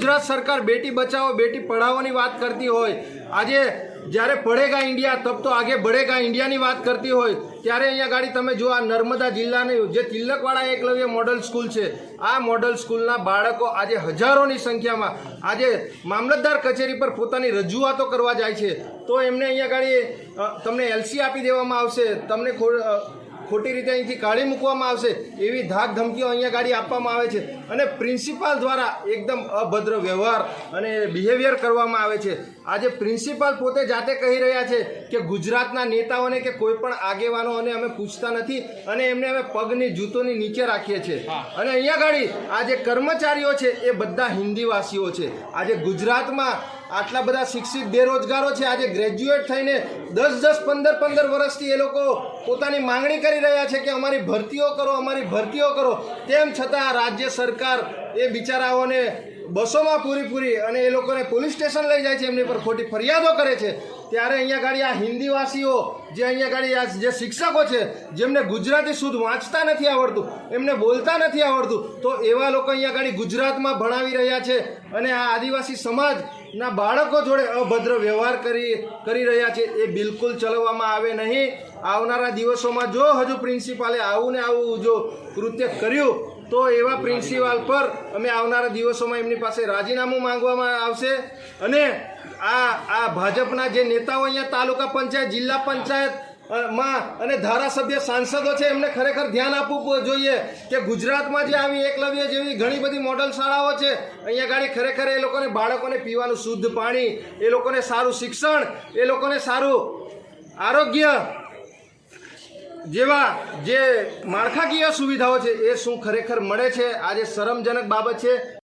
ગુજરાત સરકાર બેટી બચાવો, બેટી પઢાઓની વાત કરતી હોય, આજે જ્યારે પડેગા ઇન્ડિયા, તબ તો આગે બઢેગા ઇન્ડિયાની વાત કરતી હોય, ત્યારે અહીંયા ગાડી તમે જો આ નર્મદા જિલ્લાની જે તિલકવાડા એકલવ્ય મોડલ સ્કૂલ છે, આ મોડલ સ્કૂલના બાળકો આજે હજારોની સંખ્યામાં, આજે મામલતદાર કચેરી પર પોતાની રજૂઆતો કરવા જાય છે. તો એમને અહીંયા ગાડી તમને એલસી આપી દેવામાં આવશે, તમને ખોટી રીતે અહીંથી કાઢી મૂકવામાં આવશે એવી ધાક ધમકીઓ અહીંયા ગાડી આપવામાં આવે છે. અને પ્રિન્સિપાલ દ્વારા એકદમ અભદ્ર વ્યવહાર અને બિહેવિયર કરવામાં આવે છે. આજે પ્રિન્સિપાલ પોતે જાતે કહી રહ્યા છે કે ગુજરાતના નેતાઓને કે કોઈ પણ આગેવાનોને અમે પૂછતા નથી અને એમને અમે પગની જૂતોની નીચે રાખીએ છીએ. અને અહીંયા ગાડી આ જે કર્મચારીઓ છે એ બધા હિન્દીવાસીઓ છે. આજે ગુજરાતમાં આટલા બધા શિક્ષિત બેરોજગારો છે આજે ગ્રેજ્યુએટ થઈને દસ દસ પંદર પંદર વર્ષથી એ લોકો પોતાની માંગણી કરી રહ્યા છે કે અમારી ભરતીઓ કરો અમારી ભરતીઓ કરો. તેમ છતાં રાજ્ય સરકાર એ બિચારાઓને બસોમાં પૂરી પૂરી અને એ લોકોને પોલીસ સ્ટેશન લઈ જાય છે, એમની પર ખોટી ફરિયાદો કરે છે. ત્યારે અહીંયા ગાડી આ હિન્દીવાસીઓ, જે અહીંયા ગાડી આ જે શિક્ષકો છે, જેમને ગુજરાતી શુદ્ધ વાંચતા નથી આવડતું, એમને બોલતા નથી આવડતું, તો એવા લોકો અહીંયા ગાડી ગુજરાતમાં ભણાવી રહ્યા છે અને આ આદિવાસી સમાજના બાળકો જોડે અભદ્ર વ્યવહાર કરી કરી રહ્યા છે. એ બિલકુલ ચલાવવામાં આવે નહીં. આવનારા દિવસોમાં જો હજુ પ્રિન્સિપાલે આવું ને આવું જો કૃત્ય કર્યું તો એવા પ્રિન્સિપાલ પર અમે આવનારા દિવસોમાં એમની પાસે રાજીનામું માંગવામાં આવશે અને આ આ ભાજપના જે નેતાઓ અહીંયા તાલુકા પંચાયત, જિલ્લા પંચાયતમાં અને ધારાસભ્ય સાંસદો છે, એમને ખરેખર ધ્યાન આપવું જોઈએ કે ગુજરાતમાં જે આવી એકલવ્ય જેવી ઘણી બધી મોડલ શાળાઓ છે, અહીંયા ગાડી ખરેખર એ લોકોને બાળકોને પીવાનું શુદ્ધ પાણી, એ લોકોને સારું શિક્ષણ, એ લોકોને સારું આરોગ્ય જેવા જે માળખાકીય સુવિધાઓ છે એ શું ખરેખર મળે છે? આજે શરમજનક બાબત છે.